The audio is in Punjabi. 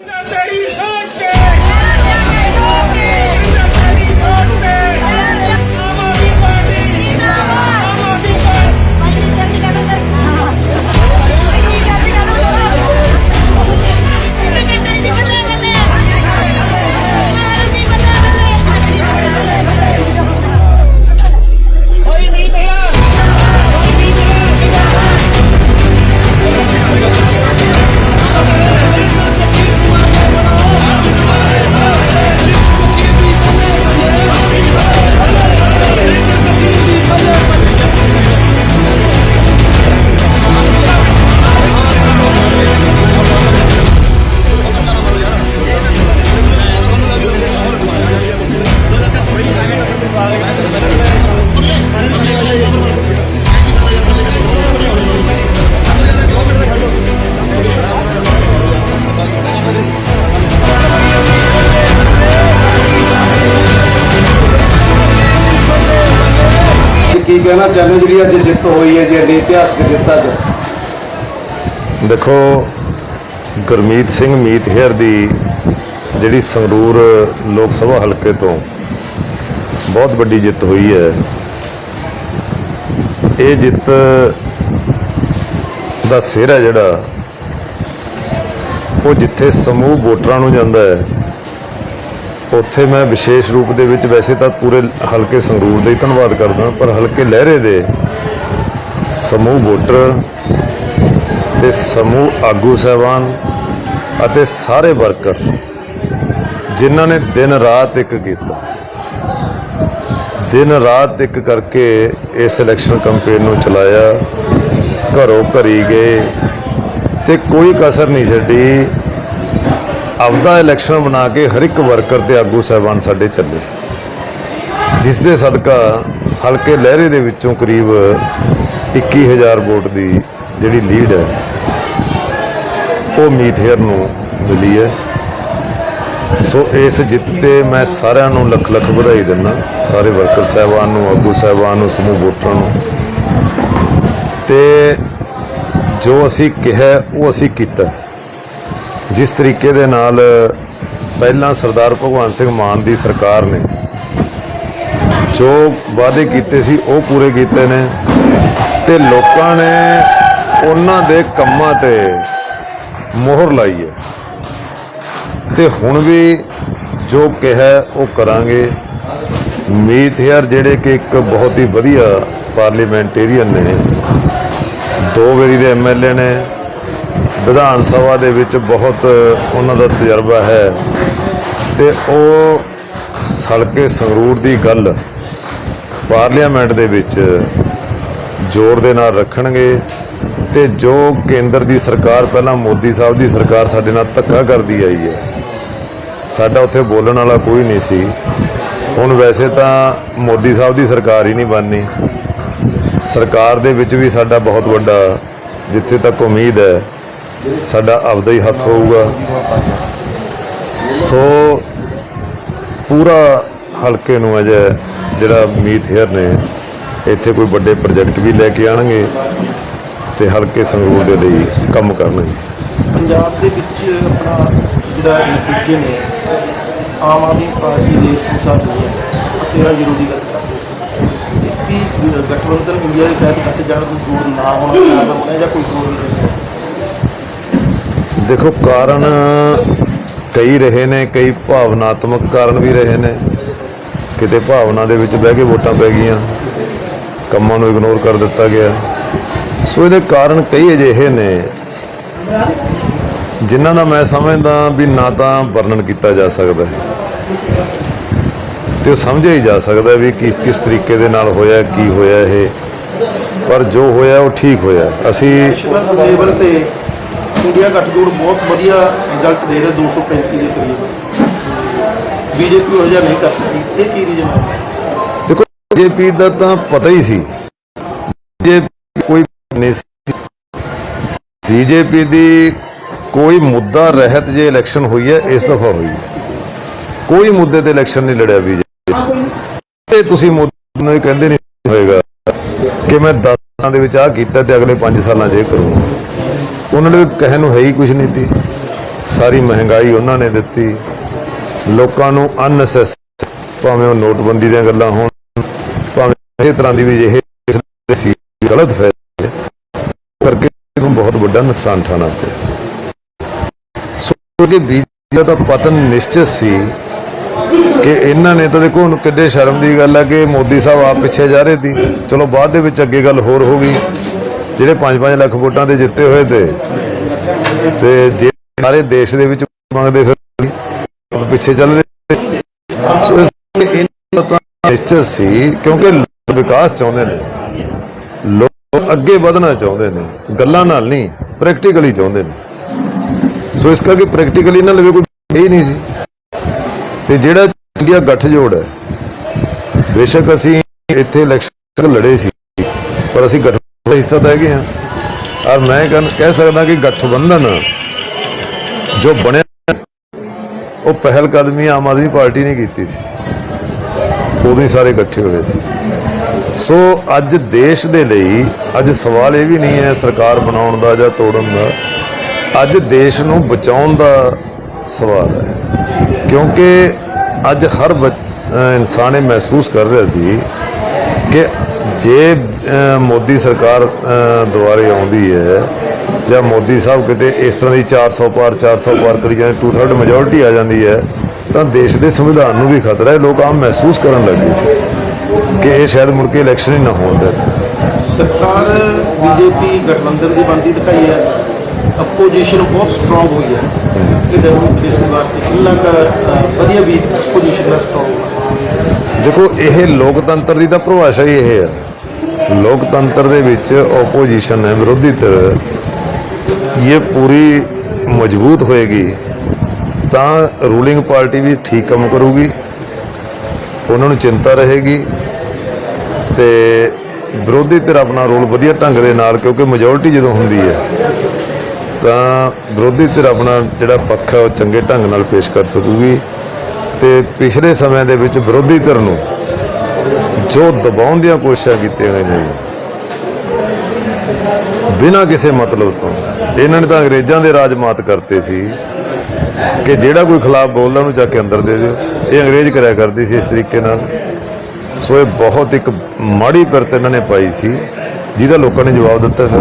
That is all. ਕਹਿਣਾ ਚਾਹੁੰਦੇ ਜਿਹੜੀ ਅੱਜ ਜਿੱਤ ਹੋਈ ਹੈ, ਜੀ ਇਤਿਹਾਸਕ ਜਿੱਤ ਅੱਜ ਦੇਖੋ, ਗੁਰਮੀਤ ਸਿੰਘ ਮੀਤ ਹੇਅਰ ਦੀ ਜਿਹੜੀ ਸੰਗਰੂਰ ਲੋਕ ਸਭਾ ਹਲਕੇ ਤੋਂ ਬਹੁਤ ਵੱਡੀ ਜਿੱਤ ਹੋਈ ਹੈ। ਇਹ ਜਿੱਤ ਦਾ ਸਿਰ ਹੈ ਜਿਹੜਾ, ਉਹ ਜਿੱਥੇ ਸਮੂਹ ਵੋਟਰਾਂ ਨੂੰ ਜਾਂਦਾ ਹੈ ਉੱਥੇ ਮੈਂ ਵਿਸ਼ੇਸ਼ ਰੂਪ ਦੇ ਵਿੱਚ ਵੈਸੇ ਤਾਂ ਪੂਰੇ ਹਲਕੇ ਸੰਗਰੂਰ ਦਾ ਹੀ ਧੰਨਵਾਦ ਕਰਦਾ ਪਰ ਹਲਕੇ ਲਹਿਰੇ ਦੇ ਸਮੂਹ ਵੋਟਰ ਤੇ ਸਮੂਹ ਆਗੂ ਸਹਿਬਾਨ ਅਤੇ ਸਾਰੇ ਵਰਕਰ ਜਿਨ੍ਹਾਂ ਨੇ ਦਿਨ ਰਾਤ ਇੱਕ ਕੀਤਾ। ਦਿਨ ਰਾਤ ਇੱਕ ਕਰਕੇ ਇਸ ਇਲੈਕਸ਼ਨ ਕੈਂਪੇਨ ਨੂੰ ਚਲਾਇਆ, ਘਰੋਂ ਘਰੀ ਗਏ ਤੇ ਕੋਈ ਕਸਰ ਨਹੀਂ ਛੱਡੀ। ਆਪਦਾ ਇਲੈਕਸ਼ਨ ਬਣਾ ਕੇ ਹਰ ਇੱਕ ਵਰਕਰ ਤੇ ਆਗੂ ਸਹਿਬਾਨ ਸਾਡੇ ਚੱਲੇ। ਜਿਸ ਦੇ ਸਦਕਾ ਹਲਕੇ ਲਹਿਰੇ ਦੇ ਵਿੱਚੋਂ ਕਰੀਬ 21000 ਵੋਟ ਦੀ ਜਿਹੜੀ ਲੀਡ ਹੈ, ਉਹ ਮੀਤ ਨੂੰ ਮਿਲੀ ਹੈ। ਸੋ ਇਸ ਜਿੱਤ ਤੇ ਮੈਂ ਸਾਰਿਆਂ ਨੂੰ ਲੱਖ ਲੱਖ ਵਧਾਈ ਦਿੰਦਾ, ਸਾਰੇ ਵਰਕਰ ਸਹਿਬਾਨ ਨੂੰ, ਆਗੂ ਸਹਿਬਾਨ ਨੂੰ, ਸਮੂਹ ਵੋਟਰਾਂ ਨੂੰ। ਤੇ ਜੋ ਅਸੀਂ ਕਿਹਾ, ਉਹ ਅਸੀਂ ਕੀਤਾ। ਜਿਸ ਤਰੀਕੇ ਦੇ ਨਾਲ ਪਹਿਲਾਂ ਸਰਦਾਰ ਭਗਵੰਤ ਸਿੰਘ ਮਾਨ ਦੀ ਸਰਕਾਰ ਨੇ ਜੋ ਵਾਅਦੇ ਕੀਤੇ ਸੀ, ਉਹ ਪੂਰੇ ਕੀਤੇ ਨੇ ਤੇ ਲੋਕਾਂ ਨੇ ਉਹਨਾਂ ਦੇ ਕੰਮਾਂ ਤੇ ਮੋਹਰ ਲਾਈ ਹੈ। ਤੇ ਹੁਣ ਵੀ ਜੋ ਕਿਹਾ, ਉਹ ਕਰਾਂਗੇ। ਮੀਤ ਹਰ ਜਿਹੜੇ ਕਿ ਇੱਕ ਬਹੁਤ ਹੀ ਵਧੀਆ ਪਾਰਲੀਮੈਂਟੇਰੀਅਨ ਨੇ, ਦੋ ਵਾਰੀ ਦੇ ਐਮਐਲਏ ਨੇ ਵਿਧਾਨ ਸਭਾ ਦੇ ਵਿੱਚ ਬਹੁਤ ਉਹਨਾਂ ਦਾ ਤਜਰਬਾ ਹੈ ਤੇ ਉਹ ਹਲਕੇ ਸੰਗਰੂਰ ਦੀ ਗੱਲ ਪਾਰਲੀਮੈਂਟ ਦੇ ਵਿੱਚ ਜ਼ੋਰ ਦੇ ਨਾਲ ਰੱਖਣਗੇ ਤੇ ਜੋ ਕੇਂਦਰ ਦੀ ਸਰਕਾਰ ਪਹਿਲਾਂ ਮੋਦੀ ਸਾਹਿਬ ਦੀ ਸਰਕਾਰ ਸਾਡੇ ਨਾਲ ਧੱਕਾ ਕਰਦੀ ਆਈ ਹੈ, ਸਾਡਾ ਉੱਥੇ ਬੋਲਣ ਵਾਲਾ ਕੋਈ ਨਹੀਂ ਸੀ। ਹੁਣ ਵੈਸੇ ਤਾਂ ਮੋਦੀ ਸਾਹਿਬ ਦੀ ਸਰਕਾਰ ਹੀ ਨਹੀਂ ਬਣਨੀ। ਸਰਕਾਰ ਦੇ ਵਿੱਚ ਵੀ ਸਾਡਾ ਬਹੁਤ ਵੱਡਾ ਜਿੱਥੇ ਤੱਕ ਉਮੀਦ ਹੈ ਸਾਡਾ ਆਪਦਾ ਹੀ ਹੱਥ ਹੋਊਗਾ। ਸੋ ਪੂਰਾ ਹਲਕੇ ਨੂੰ ਅਜੇ ਜਿਹੜਾ ਮੀਤ ਹੇਅਰ ਨੇ, ਇੱਥੇ ਕੋਈ ਵੱਡੇ ਪ੍ਰੋਜੈਕਟ ਵੀ ਲੈ ਕੇ ਆਣਗੇ ਤੇ ਹਲਕੇ ਸੰਗਰੂਰ ਦੇ ਲਈ ਕੰਮ ਕਰਨਗੇ। ਪੰਜਾਬ ਦੇ ਵਿੱਚ ਆਪਣਾ ਜਿਹੜਾ ਨਤੀਜੇ ਨੇ, ਆਮ ਆਦਮੀ ਪਾਰਟੀ ਦੇ ਅਨੁਸਾਰ ਨਹੀਂ ਹੈ ਤੇਰਾ ਜ਼ੀਰੋ ਗੱਲ ਕਰਦੇ ਸੀ। ਇਹ ਗਠਬੰਧਨ ਇੰਡੀਆ ਦੇ ਤਹਿਤ ਕੱਟ ਜਾਣ ਨੂੰ ਦੂਰ ਨਾ ਹੋਣਾ ਕਾਰਨ ਹੋਣਾ ਜਾਂ ਕੋਈ ਹੋਰ ਦੇਖੋ, ਕਾਰਨ ਕਈ ਰਹੇ ਨੇ, ਕਈ ਭਾਵਨਾਤਮਕ ਕਾਰਨ ਵੀ ਰਹੇ ਨੇ। ਕਿਤੇ ਭਾਵਨਾ ਦੇ ਵਿੱਚ ਬਹਿ ਕੇ ਵੋਟਾਂ ਪੈ ਗਈਆਂ, ਕੰਮਾਂ ਨੂੰ ਇਗਨੋਰ ਕਰ ਦਿੱਤਾ ਗਿਆ। ਸੋ ਇਹਦੇ ਕਾਰਨ ਕਈ ਅਜਿਹੇ ਨੇ, ਜਿਨ੍ਹਾਂ ਦਾ ਮੈਂ ਸਮਝਦਾ ਵੀ ਨਾ ਤਾਂ ਵਰਣਨ ਕੀਤਾ ਜਾ ਸਕਦਾ ਹੈ। ਤੇ ਉਹ ਸਮਝਿਆ ਹੀ ਜਾ ਸਕਦਾ ਵੀ ਕਿ ਕਿਸ ਤਰੀਕੇ ਦੇ ਨਾਲ ਹੋਇਆ, ਕੀ ਹੋਇਆ ਇਹ। ਪਰ ਜੋ ਹੋਇਆ, ਉਹ ਠੀਕ ਹੋਇਆ। ਅਸੀਂ ਲੈਵਲ ਤੇ ਇੰਡੀਆ ਗੱਠਜੋੜ ਬਹੁਤ ਵਧੀਆ ਰਿਜ਼ਲਟ ਦੇ ਰਿਹਾ 235 ਦੇ ਕਰੀਬ। ਬੀਜੇਪੀ ਉਹ ਜਿਹਾ ਨਹੀਂ ਕਰ ਸਕੀ। ਇਹ ਕੀ ਰੀਜਨ ਹੈ? ਦੇਖੋ, ਬੀਜੇਪੀ ਦਾ ਤਾਂ ਪਤਾ ਹੀ ਸੀ। ਜੇ ਕੋਈ ਨਹੀਂ ਸੀ। ਬੀਜੇਪੀ ਦੀ ਕੋਈ ਮੁੱਦਾ ਰਹਿਤ ਜੇ ਇਲੈਕਸ਼ਨ ਹੋਈ ਹੈ, ਇਸ ਦਫਾ ਹੋਈ ਹੈ। ਕੋਈ ਮੁੱਦੇ ਤੇ ਇਲੈਕਸ਼ਨ ਨਹੀਂ ਲੜਿਆ ਬੀਜੇਪੀ ਇਹ ਤੁਸੀਂ ਮੁੱਦੇ ਨੂੰ ਕਹਿੰਦੇ ਨਹੀਂ ਹੋਏਗਾ ਕਿ ਮੈਂ 10 ਸਾਲਾਂ ਦੇ ਵਿੱਚ ਆਹ ਕੀਤਾ ਤੇ ਅਗਲੇ 5 ਸਾਲਾਂ 'ਚ ਇਹ ਕਰੂੰਗਾ। ਉਹਨਾਂ ਨੇ ਕਹਿਣ ਨੂੰ ਹੈ ਹੀ ਕੁਝ ਨਹੀਂ ਸੀ ਸਾਰੀ ਮਹਿੰਗਾਈ ਉਹਨਾਂ ਨੇ ਦਿੱਤੀ। ਲੋਕਾਂ ਨੂੰ ਅਨਨੈਸੈਸ ਭਾਵੇਂ ਉਹ ਨੋਟਬੰਦੀ ਦੀਆਂ ਗੱਲਾਂ ਹੋਣ, ਭਾਵੇਂ ਇਹ ਤਰ੍ਹਾਂ ਦੀ ਵੀ ਇਹ ਸੀ, ਗਲਤ ਫੈਸਲੇ। ਕਰਕੇ ਇਹਨੂੰ ਬਹੁਤ ਵੱਡਾ ਨੁਕਸਾਨ ਠਾਣਾ ਪਿਆ। ਸੋ ਕਿ ਬੀਜੇਪੀ ਦਾ ਪਤਨ ਨਿਸ਼ਚਿਤ ਸੀ ਕਿ ਇਹਨਾਂ ਨੇ ਤਾਂ ਦੇਖੋ ਹੁਣ ਕਿੱਡੇ ਸ਼ਰਮ ਦੀ ਗੱਲ ਹੈ ਕਿ ਮੋਦੀ ਸਾਹਿਬ ਆਪ ਪਿੱਛੇ ਜਾ ਰਹੇ ਸੀ। ਚਲੋ ਬਾਅਦ ਦੇ ਵਿੱਚ ਅੱਗੇ ਗੱਲ ਹੋਰ ਹੋ ਗਈ। ਜਿਹੜੇ 5-5 ਲੱਖ ਵੋਟਾਂ ਦੇ ਜਿੱਤੇ ਹੋਏ ਤੇ ਤੇ ਜੇ ਸਾਰੇ ਦੇਸ਼ ਦੇ ਵਿੱਚ ਮੰਗਦੇ ਫਿਰ ਪਿੱਛੇ ਚੱਲ ਰਹੇ ਸੋ ਇਸ ਇਹਨਾਂ ਦਾ ਤਾਂ ਸੀ, ਕਿਉਂਕਿ ਲੋਕ ਵਿਕਾਸ ਚਾਹੁੰਦੇ ਨੇ। ਲੋਕ ਅੱਗੇ ਵਧਣਾ ਚਾਹੁੰਦੇ ਨੇ, ਗੱਲਾਂ ਨਾਲ ਨਹੀਂ ਪ੍ਰੈਕਟੀਕਲੀ ਚਾਹੁੰਦੇ ਨੇ। ਸੋ ਇਸ ਕਰਕੇ ਪ੍ਰੈਕਟੀਕਲੀ ਇਹਨਾਂ ਲਵੇ ਕੋਈ ਇਹ ਨਹੀਂ ਸੀ। ਤੇ ਜਿਹੜਾ ਇੰਡੀਆ ਗੱਠਜੋੜ ਹੈ, ਬੇਸ਼ੱਕ ਅਸੀਂ ਇੱਥੇ ਇਲੈਕਸ਼ਨ ਲੜੇ ਸੀ, ਪਰ ਅਸੀਂ ਗੱਠ ਹਿੱਸਾ ਤਾਂ ਹੈਗੇ ਹਾਂ ਔਰ ਮੈਂ ਕਹਿ ਕਹਿ ਸਕਦਾ ਕਿ ਗਠਬੰਧਨ ਜੋ ਬਣਿਆ, ਉਹ ਪਹਿਲ ਕਦਮੀ ਆਮ ਆਦਮੀ ਪਾਰਟੀ ਨੇ ਕੀਤੀ ਸੀ। ਉਦੋਂ ਹੀ ਸਾਰੇ ਇਕੱਠੇ ਹੋਏ ਸੀ। ਸੋ ਅੱਜ ਦੇਸ਼ ਦੇ ਲਈ ਅੱਜ ਸਵਾਲ ਇਹ ਵੀ ਨਹੀਂ ਹੈ ਸਰਕਾਰ ਬਣਾਉਣ ਦਾ ਜਾਂ ਤੋੜਨ ਦਾ। ਅੱਜ ਦੇਸ਼ ਨੂੰ ਬਚਾਉਣ ਦਾ ਸਵਾਲ ਹੈ। ਕਿਉਂਕਿ ਅੱਜ ਹਰ ਬੱਚ- ਇਨਸਾਨ ਇਹ ਮਹਿਸੂਸ ਕਰ ਰਿਹਾ ਸੀ ਕਿ ਜੇ ਮੋਦੀ ਸਰਕਾਰ ਦੁਆਰੇ ਆਉਂਦੀ ਹੈ ਜਾਂ ਮੋਦੀ ਸਾਹਿਬ ਕਿਤੇ ਇਸ ਤਰ੍ਹਾਂ ਦੀ 400 ਪਾਰ 400 ਪਾਰ ਕਰੀ ਜਾਂਦੇ 2/3 ਮੈਜੋਰਟੀ ਆ ਜਾਂਦੀ ਹੈ, ਤਾਂ ਦੇਸ਼ ਦੇ ਸੰਵਿਧਾਨ ਨੂੰ ਵੀ ਖਤਰਾ ਹੈ। ਲੋਕ ਆਮ ਮਹਿਸੂਸ ਕਰਨ ਲੱਗੇ ਸੀ ਕਿ ਇਹ ਸ਼ਾਇਦ ਮੁੜ ਕੇ ਇਲੈਕਸ਼ਨ ਹੀ ਨਾ ਹੋਣ ਦੇਣ। ਸਰਕਾਰ, ਬੀਜੇਪੀ, ਗਠਬੰਧਨ ਦੀ ਬਣਦੀ ਦਿਖਾਈ ਹੈ। ਆਪੋਜੀਸ਼ਨ ਬਹੁਤ ਸਟਰੋਂਗ ਹੋਈ ਹੈ। ਕਿ ਡੈਮੋਕ੍ਰੇਸੀ ਵਾਸਤੇ ਕਿੰਨਾ ਕੁ ਵਧੀਆ ਵੀ ਆਪੋਜੀਸ਼ਨ ਦਾ ਸਟਰੋਂਗ ਦੇਖੋ ਇਹ ਲੋਕਤੰਤਰ ਦੀ ਤਾਂ ਪਰਿਭਾਸ਼ਾ ਹੀ ਇਹ ਹੈ। ਲੋਕਤੰਤਰ ਦੇ ਵਿੱਚ ਆਪੋਜੀਸ਼ਨ ਹੈ ਵਿਰੋਧੀ ਧਿਰ। ਇਹ ਪੂਰੀ ਮਜ਼ਬੂਤ ਹੋਏਗੀ ਤਾਂ ਰੂਲਿੰਗ ਪਾਰਟੀ ਵੀ ਠੀਕ ਕੰਮ ਕਰੂਗੀ। ਉਹਨਾਂ ਨੂੰ ਚਿੰਤਾ ਰਹੇਗੀ। ਤੇ ਵਿਰੋਧੀ ਧਿਰ ਆਪਣਾ ਰੋਲ ਵਧੀਆ ਢੰਗ ਦੇ ਨਾਲ ਕਿਉਂਕਿ ਮੈਜੋਰਟੀ ਜਦੋਂ ਹੁੰਦੀ ਹੈ ਤਾਂ ਵਿਰੋਧੀ ਧਿਰ ਆਪਣਾ ਜਿਹੜਾ ਪੱਖ ਹੈ ਉਹ ਚੰਗੇ ਢੰਗ ਨਾਲ ਪੇਸ਼ ਕਰ ਸਕੂਗੀ ਤੇ ਪਿਛਲੇ ਸਮੇਂ ਦੇ ਵਿੱਚ ਵਿਰੋਧੀ ਧਿਰ ਨੂੰ ਜੋ ਦਬਾਉਣ ਦੀਆਂ ਕੋਸ਼ਿਸ਼ਾਂ ਕੀਤੀਆਂ ਗਈਆਂ ਨੇ ਬਿਨਾਂ ਕਿਸੇ ਮਤਲਬ ਤੋਂ, ਇਹਨਾਂ ਨੇ ਤਾਂ ਅੰਗਰੇਜ਼ਾਂ ਦੇ ਰਾਜ ਮਾਤ ਕਰਤੇ ਸੀ ਕਿ ਜਿਹੜਾ ਕੋਈ ਖਿਲਾਫ ਬੋਲਦਾ ਉਹਨੂੰ ਚੱਕ ਕੇ ਅੰਦਰ ਦੇ ਦਿਓ। ਇਹ ਅੰਗਰੇਜ਼ ਕਰਿਆ ਕਰਦੀ ਸੀ ਇਸ ਤਰੀਕੇ ਨਾਲ। ਸੋ ਇਹ ਬਹੁਤ ਇੱਕ ਮਾੜੀ ਪਿਰਤ ਇਹਨਾਂ ਨੇ ਪਾਈ ਸੀ, ਜਿਹਦਾ ਲੋਕਾਂ ਨੇ ਜਵਾਬ ਦਿੱਤਾ ਫਿਰ